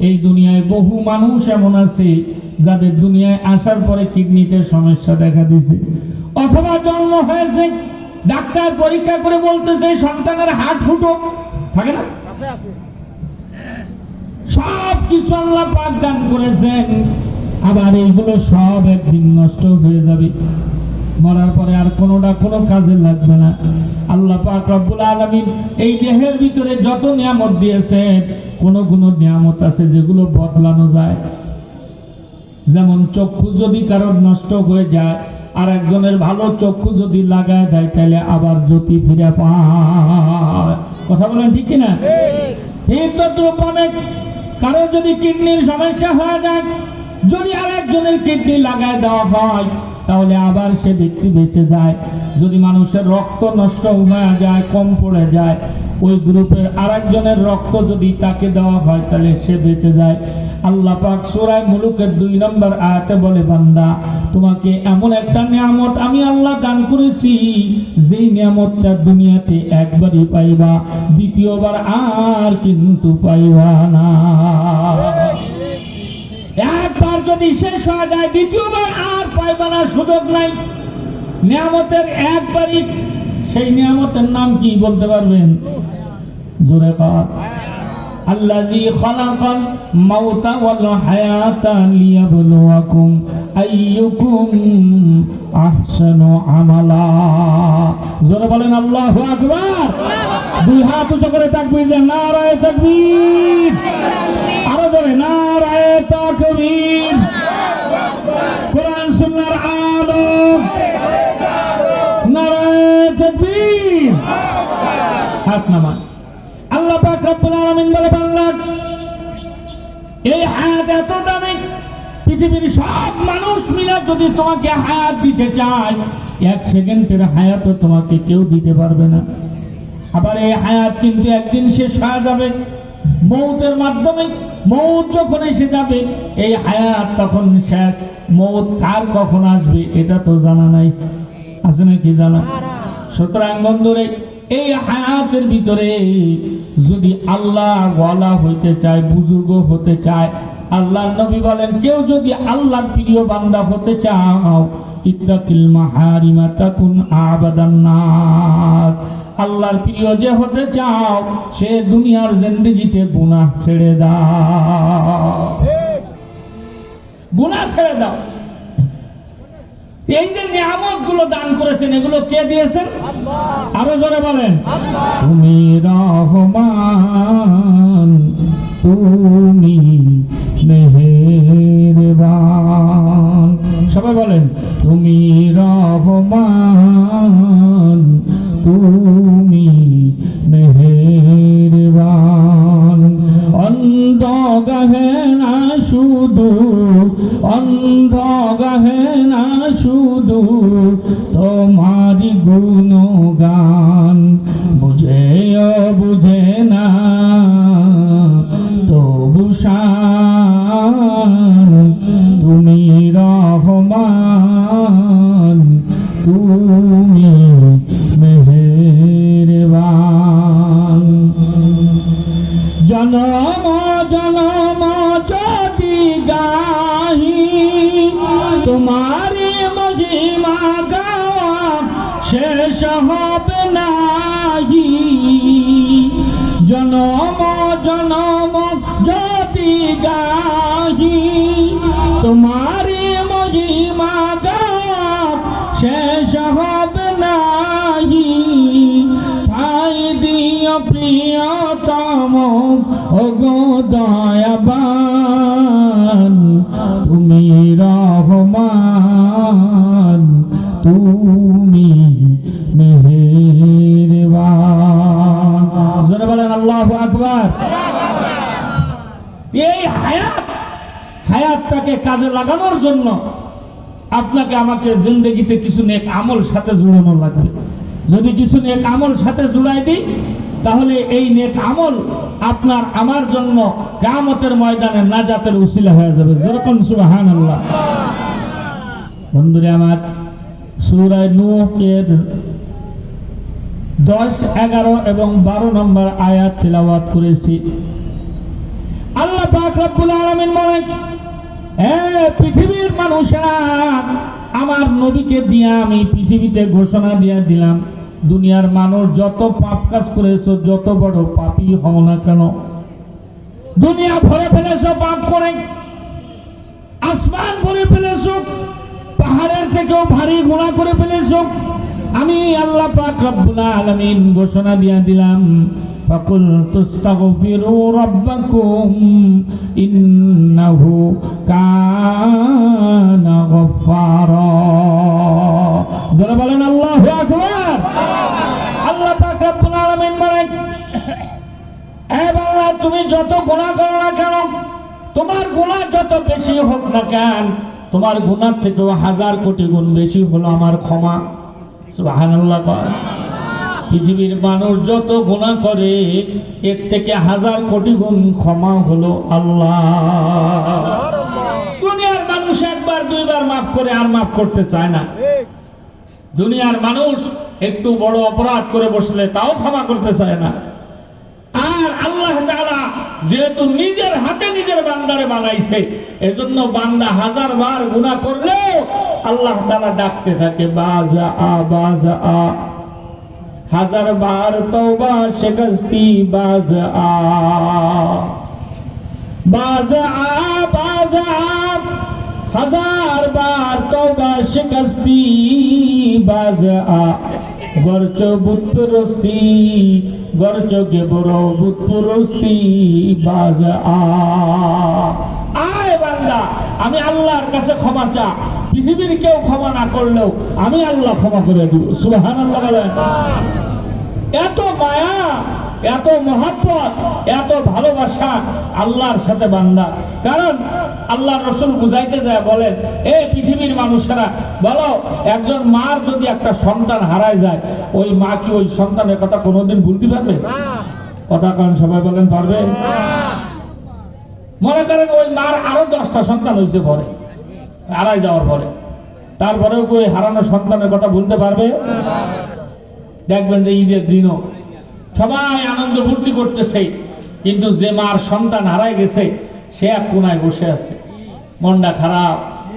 এই দুনিয়ায় বহু মানুষ এমন আছে যাদের দুনিয়ায় আসার পরে কিডনিতে সমস্যা দেখা দিছে অথবা জন্ম হয়েছে ডাক্তার পরীক্ষা করে বলতেছে সন্তানের হাট ফুটো। থাকে না? সব কিছু আল্লাহ পাক দান করেছেন। আবার এইগুলো সব একদিন নষ্ট হয়ে যাবে। মরার পরে আর কোনোটা কোনো কাজে লাগবে না। আল্লাহ পাক আলামিন এই দেহের ভিতরে যত নিয়ামত দিয়েছেন, কোন কোন নিয়ামত আছে যেগুলো বদলানো যায়। যেমন চক্ষু যদি কারোর নষ্ট হয়ে যায় আর একজনের ভালো চক্ষু যদি লাগায় দেয়, তাহলে আবার জ্যোতি ফিরে পায়। কথা বলেন ঠিক কিনা? ঠিক তদ্রুপমে কারও যদি কিডনির সমস্যা হয়ে যায়, যদি আর একজনের কিডনি লাগায় দেওয়া হয় তাহলে আবার সে ব্যক্তি বেঁচে যায়। যদি মানুষের রক্ত নষ্ট হয়ে যায়, কম পড়ে যায়, ওই গ্রুপের আরেকজনের রক্ত যদি তাকে দেওয়া হয়, তাহলে সে বেঁচে যায়। আল্লাহ পাক সূরায় মুলুকের দুই নম্বর আয়াতে বলে, বান্দা, তোমাকে এমন একটা নিয়ামত আমি আল্লাহ দান করেছি, যেই নিয়ামতটা দুনিয়াতে একবারই পাইবা, দ্বিতীয়বার আর কিন্তু পাইবা না। একবার যদি শেষ হয়ে যায়, দ্বিতীয়বার আর পাইবানার সুযোগ নাই। নিয়ামতের একবারই সেই নিয়ামতের নাম কি বলতে পারবেন? জোরে আল্লাযী খালাকাল মাউতা ওয়াল হায়াতা লিয়াবলুয়াকুম আইয়ুকুম আহসানু আমালা। জোরে বলেন, আল্লাহু আকবার। দুই হাত উঁচু করে তাকবীর দেন, নারায়ে তাকবীর। আরও জোরে, নারায়ে তাকবীর। কোরআন সুন্নাহর আলো নারায়ে তাকবীর। হাত নামান। আল্লাহ পাক রব্বুল আলামিন বলে বাংলা এই হায়াত এত দামি পৃথিবীর সব মানুষ মিলে যদি তোমাকে হায়াত দিতে চায়, এক সেকেন্ডের তোমাকে কেউ দিতে পারবে না। আবার এই হায়াত কিন্তু একদিন শেষ হয়ে যাবে। মৌতের মাধ্যমে, মৌত যখন এসে যাবে, এই হায়াত তখন শেষ। মৌত কার কখন আসবে, এটা তো জানা নাই। আছে নাকি জানা? সুতরাং বন্ধুরে এই হায়াতের ভিতরে যদি আল্লাহ ওয়ালা হইতে চায় বুজুর্গ হতে চায় আল্লাহ নবী বলেন কেউ যদি আল্লাহর প্রিয় বান্দা হতে চাও ইত্তাকিল মাহারিমা তাকুন আবাদান নাস। আল্লাহর প্রিয় যে হতে চাও সে দুনিয়ার জিন্দগিতে গুনাহ ছেড়ে দাও। গুনাহ ছেড়ে দাও। এই যে নিয়ামতগুলো দান করেছেন এগুলো কে দিয়েছেন? আরও জোরে বলেন। তুমি রহমান তুমি মেহেরবান। সবাই বলেন তুমি শান হায়াতটাকে কাজে লাগানোর জন্য আপনাকে আমাকে জিন্দগিতে কিছু নেক আমল সাথে জুড়ানো লাগবে। যদি কিছু নেক আমল সাথে জুড়াই দিই, তাহলে এই নেক আমল আপনার আমার জন্য কামতের ময়দানে নাজাতের উসিলা হয়ে যাবে। যেরকম সুবাহান আল্লাহ বন্ধুরে আমার সুরায় নূহের দশ, এগারো এবং বারো নম্বর আয়াত তেলাওয়াত করেছি। আল্লাহ পাক রব্বুল আলামিন এ পৃথিবীর মানুষেরা, আমার নবীকে দিয়া আমি পৃথিবীতে ঘোষণা দিয়ে দিলাম, দুনিয়ার মানুষ যত পাপ কাজ করেছ, যত বড় পাপী হও না কেন? দুনিয়া ভরে ফেলেছো পাপ করে। আসমান ভরে ফেলেছো, পাহাড়ের থেকেও ভারী গুণা করে ফেলেছো। আমি আল্লাহ পাক রব্বুল আলামিন ঘোষণা দিয়া দিলাম فقلت استغفروا ربكم إنه كان غفارا যারা বলেন আল্লাহু আকবার আল্লাহ পাক রব্বুল আলামিন বলেন এ বাবা তুমি যত গুনাহ করো না কেন তোমার গুনাহ যত বেশি হোক না কেন তোমার গুনার থেকেও হাজার কোটি গুণ বেশি হলো আমার ক্ষমা সুবহানাল্লাহ কয়। পৃথিবীর মানুষ যত গুনাহ করে, এর থেকে হাজার কোটি গুণ ক্ষমা হলো আল্লাহ। দুনিয়ার মানুষ একবার, দুইবার মাফ করে আর মাফ করতে চায় না। দুনিয়ার মানুষ একটু বড় অপরাধ করে বসলে তাও ক্ষমা করতে চায় না। আর আল্লাহ তাআলা যেহেতু নিজের হাতে নিজের বান্দারে বানাইছে, এজন্য বান্দা হাজার বার গুনাহ করলেও আল্লাহ তাআলা ডাকতে থাকে, বাজা আ বাজা আ। হাজার বার তওবা শিকস্তি বাজ আ বাজ আ বাজ হাজার বার তওবা শিকস্তি বাজ আ গরচ বুতপরস্তি গরচ গে বড় বুতপরস্তি বাজ আ আয় বান্দা, আমি আল্লাহর কাছে ক্ষমা চা পৃথিবীর কেউ ক্ষমা না করলেও আমি আল্লাহ ক্ষমা করে দিব। বলেন। এত মায়া এত মহাব্বত এত ভালোবাসা আল্লাহর সাথে বান্দা। কারণ আল্লাহ রসুল বুঝাইতে যায় বলেন এ পৃথিবীর মানুষেরা বলো একজন মার যদি একটা সন্তান হারায় যায় ওই মা কি ওই সন্তানের কথা কোনোদিন ভুলতে পারবে? কথা কারণ সবাই বলেন পারবে? মনে করেন ওই মার আরও দশটা সন্তান হয়েছে পরে। হারাই যাওয়ার পরে। তারপরেও কি ওই হারানো সন্তানের কথা ভুলতে পারবে? দেখবেন যে ঈদের দিনও সবাই আনন্দ ফুর্তি করতেছে, কিন্তু যে মার সন্তান হারাই গেছে, সে এক কোনায় বসে আছে। মনটা খারাপ।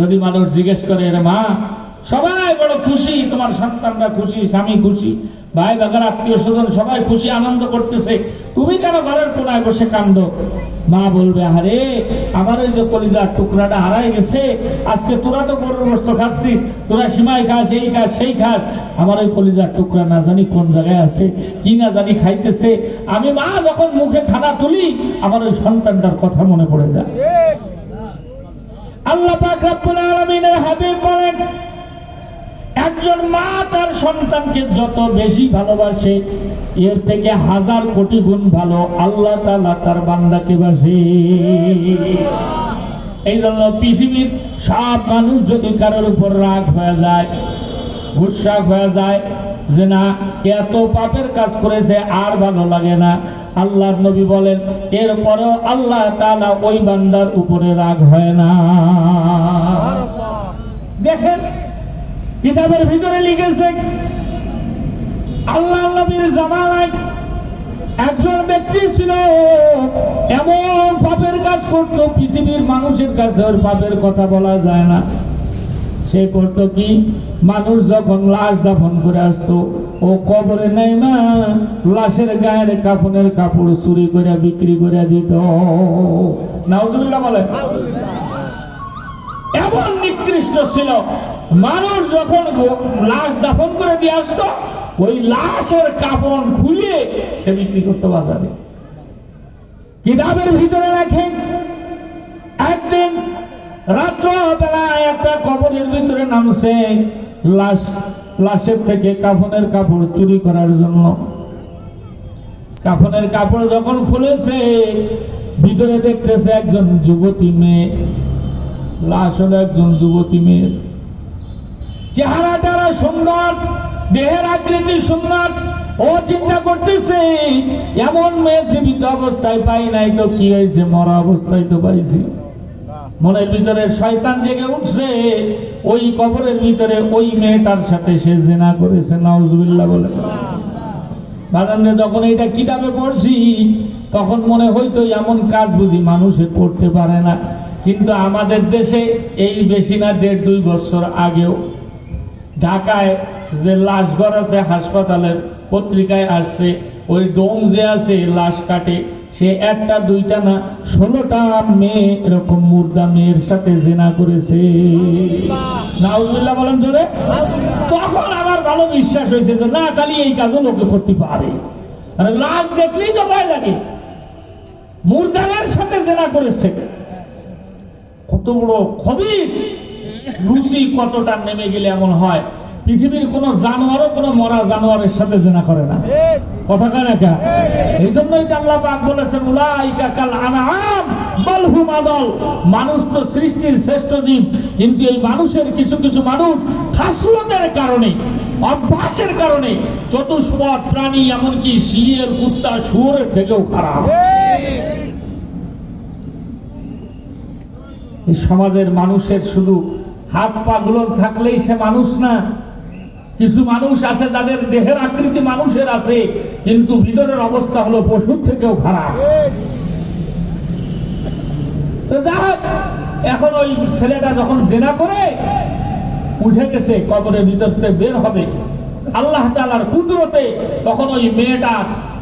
যদি মানুষ জিজ্ঞেস করে রে মা, সবাই বড় খুশি, তোমার সন্তানরা খুশি, স্বামী খুশি ভাই বাগার আত্মীয় স্বজন সবাই খুশি, আনন্দ করতেছে। তুমি কেন ঘরের কোনায় বসে কান্দ? মা বলবে আরে আমার ওই যে কলিজার টুকরাটা হারাই গেছে। আজকে তোরা তো গরুর গোস্ত খাচ্ছিস তোরা সীমায় খাস এই খাস সেই খাস। আমার ওই কলিজার টুকরা না জানি কোন জায়গায় আছে কি না জানি খাইতেছে। আমি মা যখন মুখে খানা তুলি আমার ওই সন্তানটার কথা মনে পড়ে যায়। আল্লাহ পাক রব্বুল আলামিনের হাবিব বলেন একজন মা তার সন্তানকে যত বেশি ভালোবাসে এর থেকে হাজার কোটি গুণ ভালো আল্লাহ তাআলা তার বান্দাকে বাসে। এই জন্য পৃথিবীর সব মানুষ যদি কারোর উপর রাগ হয়ে যায় গুসা হয়ে যায় যে না এত পাপের কাজ করেছে আর ভালো লাগে না। আল্লাহর নবী বলেন এরপরেও আল্লাহ তালা ওই বান্দার উপরে রাগ হয় না। দেখেন কিতাবের ভিতরে লিখেছে, আল্লাহ নবীর জামানায় একজন ব্যক্তি ছিল, এমন পাপের কাজ করত, পৃথিবীর মানুষের কাছে ওর পাপের কথা বলা যায় না। সে করত কি? মানুষ যখন লাশ দাফন করে আসতো, ও কবরে নেই না, লাশের গায়ের কাফনের কাপড় চুরি করে বিক্রি করে দিত। নাউজুবিল্লাহ বলে এমন নিকৃষ্ট ছিল, মানুষ যখন লাশ দাফন করে দিয়ে আসতো, ওই লাশের কাপড় খুলে সে বিক্রি করতে বাজারে কিতাবের ভিতরে রাখে? একদিন রাত্র বেলায় একটা কবরের ভিতরে নামছে লাশ, লাশের থেকে কাফনের কাপড় চুরি করার জন্য। কাফনের কাপড় যখন খুলেছে, ভিতরে দেখতেছে একজন যুবতী মেয়ে। হলো একজন যুবতী মেয়ের। চেহারা তারা সুন্দর দেহের আকৃতি সুন্দর ও চিন্তা করতেছে, এমন মেয়ে জীবিত অবস্থায় পাই নাই তো কি হয়েছে, মরা অবস্থায় তো পাইছি। মনের ভিতরে শয়তান জেগে উঠছে, ওই কবরের ভিতরে ওই মেয়েটার সাথে সে জেনা করেছে, নাউজুবিল্লাহ বলে। বাজানে যখন এটা কিতাবে পড়ছি, তখন মনে হইতো এমন কাজ বুঝি মানুষে করতে পারে না। কিন্তু আমাদের দেশে এই বেশি না, দেড় দুই বছর আগেও ঢাকায় যে লাশঘর আছে, হাসপাতালের পত্রিকায় আসছে, ওই ডোম যে আছে, লাশ কাটে, সে একটা, দুইটা না, ষোলোটা মেয়ে, এরকম মুর্দা মেয়ের সাথে জেনা করেছে। বলেন জোরে। তখন আমার ভালো বিশ্বাস হয়েছে যে, না, তাহলে এই কাজও লোকে করতে পারে। লাশ দেখলেই তো ভয় লাগে। মুর্দামের সাথে জেনা করেছে। কত বড় খবিস? রুচি কতটা নেমে গেলে এমন হয়? পৃথিবীর কোন জানোয়ারও কোন মরা জানোয়ারের সাথে জেনা করে না। কথা কয় না কা? এই জন্যই আল্লাহ বলেছেন, উলাইকা কাল বালহুম আদল। মানুষ তো সৃষ্টির শ্রেষ্ঠ জীব, কিন্তু এই মানুষের কিছু কিছু মানুষ খাসলতের কারণে, অভ্যাসের কারণে চতুষ্পদ প্রাণী, এমনকি শিয়ের কুত্তা, শুয়োরের থেকেও খারাপ। এই সমাজের মানুষের শুধু হাত পা গুলো থাকলেই সে মানুষ না। কিছু মানুষ আছে, যাদের দেহের আকৃতি মানুষের আছে, কিন্তু ভিতরের অবস্থা হলো পশুর থেকেও খারাপ। এখন ওই ছেলেটা যখন জেনা করে, উঠে গেছে, কবরের ভিতর থেকে বের হবে। আল্লাহ তালার কুদরতে তখন ওই মেয়েটা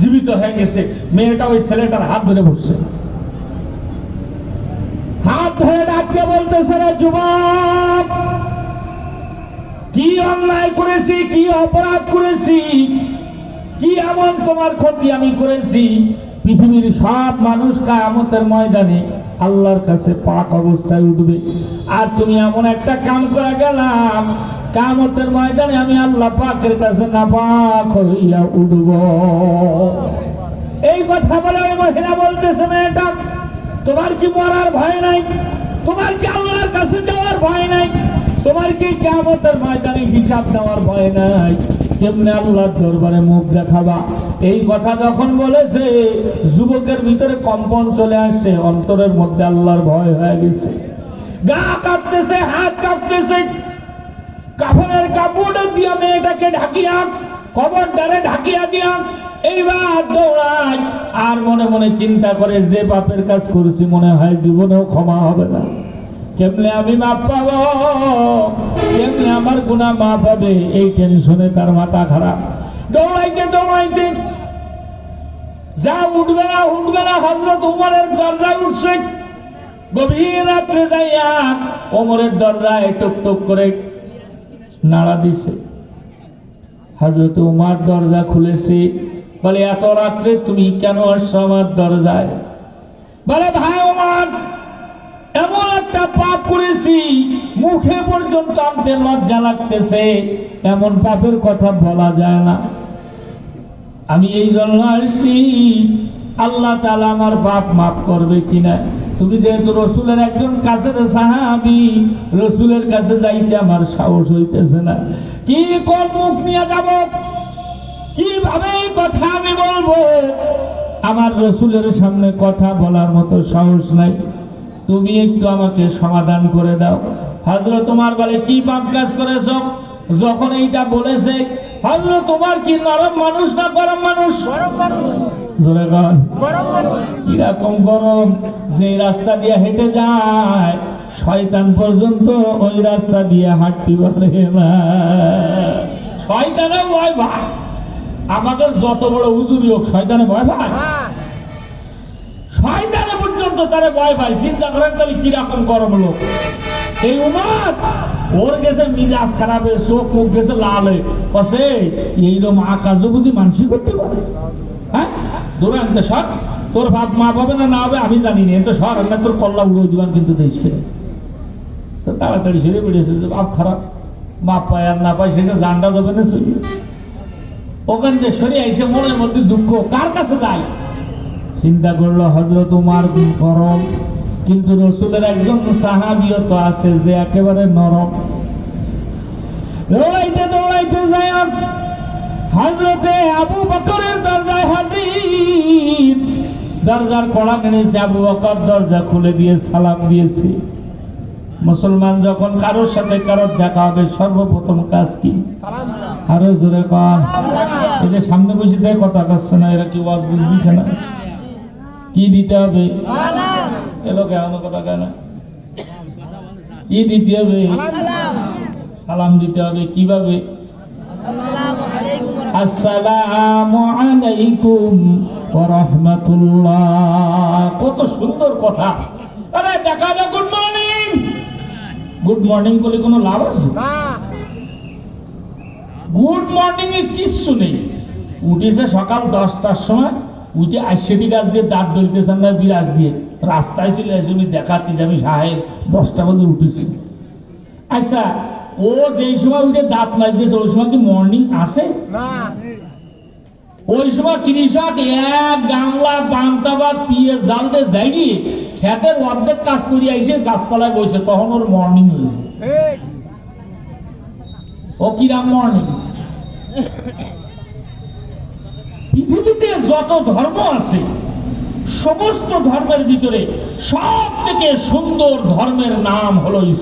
জীবিত হয়ে গেছে। মেয়েটা ওই ছেলেটার হাত ধরে বসছে। হাত ধরে ডাকতে বলতেছে রে যুবক, কি অন্যায় করেছি, কি অপরাধ করেছি, কি এমন তোমার ক্ষতি আমি করেছি? পৃথিবীর সব মানুষ কায়ামতের ময়দানে আল্লাহর কাছে পাক অবস্থায় উঠবে। আর তুমি এমন একটা কাম করে গেলাম কামতের ময়দানে আমি আল্লাহ পাকের কাছে না পাক হইয়া উঠব। এই কথা বলে ওই মহিলা বলতেছে, মেয়েটা তোমার কি মরার ভয় নাই? তোমার কি আল্লাহর কাছে যাওয়ার ভয় নাই? তোমার কি কেমতের ময়দানে হিসাব দেওয়ার ভয় নাই? কেমনে আল্লাহর দরবারে মুখ দেখাবা? এই কথা যখন বলেছে, যুবকের ভিতরে কম্পন চলে আসছে, অন্তরের মধ্যে আল্লাহর ভয় হয়ে গেছে। গা কাঁপতেছে, হাত কাঁপতেছে। কাফনের কাপড় দিয়া মেয়েটাকে ঢাকিয়া কবর দ্বারে ঢাকিয়া দিয়া এইবার দৌড়ায় আর মনে মনে চিন্তা করে যে বাপের কাজ করছি, মনে হয় জীবনেও ক্ষমা হবে না। কেমনে আমি মাপ পাবো? কেমনে আমার গুণা মাপ হবে? এই টেনশনে তার মাথা খারাপ। দৌড়াইতে দৌড়াইতে যা উঠবে না উঠবে না হজরত উমরের দরজায় উঠছে। গভীর রাত্রে যাইয়া ওমরের দরজায় টুক টুক করে নাড়া দিছে। হজরত উমার দরজা খুলেছে। বলে, এত রাত্রে তুমি কেন আমার দরজায়? বলে, ভাই উমার এমন একটা পাপ করেছি, মুখে পর্যন্ত আনতে লজ্জা লাগতেছে, এমন পাপের কথা বলা যায় না। আমি এই জন্য আসছি, আল্লাহ তালা আমার পাপ মাফ করবে কিনা? তুমি যেহেতু রসুলের একজন কাছের সাহাবি, রসুলের কাছে যাইতে আমার সাহস হইতেছে না। কি কোন মুখ নিয়ে যাব? কীভাবে কথা আমি বলব? আমার রসুলের সামনে কথা বলার মতো সাহস নাই। তুমি একটু আমাকে সমাধান করে দাও। হজরত তোমার বলে কি পাপ কাজ করেছ? যখন এইটা বলেছে হজরত তোমার কি নরম মানুষ না গরম মানুষ? জোরে বল। কীরকম গরম? যে রাস্তা দিয়ে হেঁটে যায় শয়তান পর্যন্ত ওই রাস্তা দিয়ে হাঁটতে পারে না। শয়তানে ভয় ভাই। আমাদের যত বড় উজুরি হোক শয়তানে ভয় ভাই শয়তানে পর্যন্ত তারে ভয় পায়। চিন্তা করেন তাহলে কীরকম গরম লোক? এই উমার ওর গেছে মিজাজ খারাপ হয়ে চোখ মুখ গেছে লাল হয়ে। কসে এইরকম আকাশও বুঝি মানসিক করতে পারে? হ্যাঁ? দূরে আনতে সর তোর ভাত মা পাবে না না হবে আমি জানি না। তো সর আমরা তোর কল্লা উড়ে দিবান কিন্তু দেশকে তো তাড়াতাড়ি সেরে বেরিয়েছে যে বাপ খারাপ। বাপ পায় আর না পায় শেষে জানটা যাবে না সরিয়ে ওখান থেকে সরে এসে মনের মধ্যে দুঃখ, কার কাছে যায়? চিন্তা করল হজরত উমার গরম। কিন্তু রসুলের একজন সাহাবিও তো আছে যে একেবারে নরম। দৌড়াইতে দৌড়াইতে যায় হজরতে আবু বকরের দরজায় হাজির। দরজার কড়া মেরেছে আবু বকর দরজা খুলে দিয়ে সালাম দিয়েছে। মুসলমান যখন কারোর সাথে কারোর দেখা হবে, সর্বপ্রথম কাজ কি? আরও জোরে কন এই যে সামনে বসে থেকে কথা কাচ্ছে না এরা কি ওয়াজ বুঝছে না? কি দিতে হবে? এলো কেমন কথা কেন কি দিতে হবে? সালাম। সালাম দিতে হবে কীভাবে? আসসালামু আলাইকুম। ওয়া রাহমাতুল্লাহ কত সুন্দর কথা। আরে দেখা না গুড মর্নিং গুড মর্নিং বলে কোনো লাভ আছে? গুড মর্নিং এ কিচ্ছু নেই। উঠেছে সকাল দশটার সময় উঠে আইসেটি গাছ দিয়ে দাঁত ডলতেছেন না বিরাজ দিয়ে। রাস্তায় চলে আসে আমি দেখাতে যে আমি সাহেব দশটা বাজে উঠেছি। আচ্ছা ও যেই সময় উঠে দাঁত মাজতেছে ওই সময় কি মর্নিং আসে? ওই সময় কৃষক এক গামলা পান্তাবাদ পিয়ে জাল দিয়ে যাইয়ে খেতের অর্ধেক কাজ করে আইসে গাছতলায় বসে তখন ওর মর্নিং হয়েছে। ও কিরাম মর্নিং পৃথিবীতে যত ধর্ম আছে সমস্ত ধর্মের ভিতরে সব থেকে সুন্দর ধর্মের নাম হলো